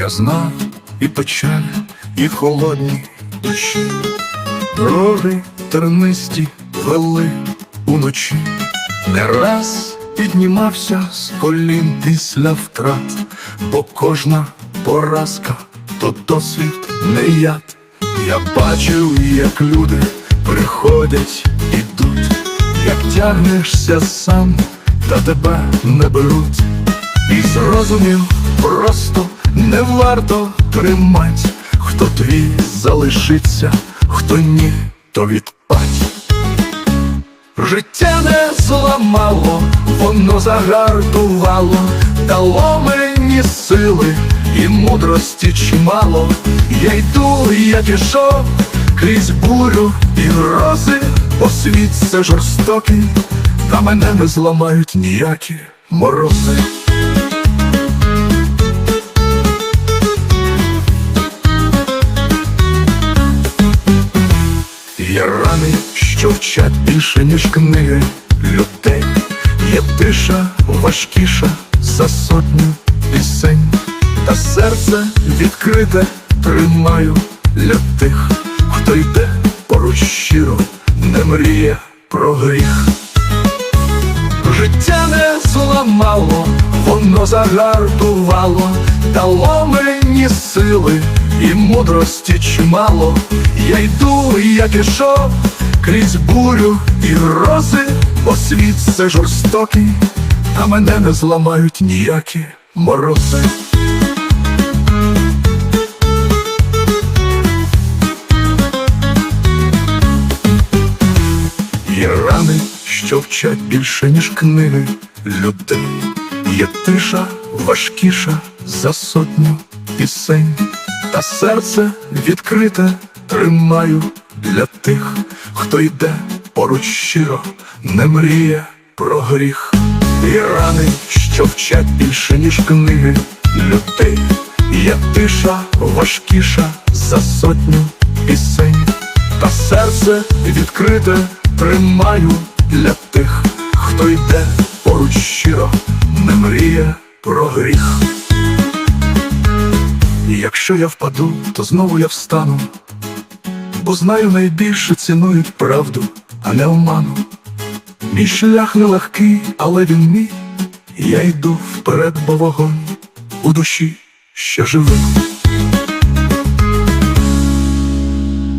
Я знав і печаль, і холодні душі, Дороги тернисті вели уночі, не раз піднімався з колін після втрат, бо кожна поразка то досвід не яд. Я бачив, як люди приходять, ідуть, як тягнешся сам, та тебе не беруть. І зрозумів, просто не варто тримать, хто твій залишиться, хто ні, то відпать. Життя не зламало, воно загартувало, дало мені сили і мудрості чимало. Я йду, як ішов, крізь бурю і грози, бо світ це жорстокий, та мене не зламають ніякі морози. Що вчать більше, ніж книги людей. Є тиша важкіша за сотню пісень, та серце відкрите тримаю для тих, хто йде поруч щиро, не мріє про гріх. Життя не зламало, воно загартувало, дало мені сили і мудрості чимало. Я йду, як ішов, крізь бурю і грози, бо світ це жорстокий, а мене не зламають ніякі морози. Є рани, що вчать більше, ніж книги людей. Є тиша важкіша за сотню пісень, та серце відкрите тримаю для тих, хто йде поруч щиро, не мріє про гріх. Є рани, що вчать більше, ніж книги людей. Є тиша важкіша за сотню пісень, та серце відкрите тримаю для тих, хто йде поруч щиро, не мріє про гріх. І якщо я впаду, то знову я встану, бо знаю найбільше цінують правду, а не оману. Мій шлях нелегкий, але він мій, я йду вперед, бо вогонь у душі ще живий.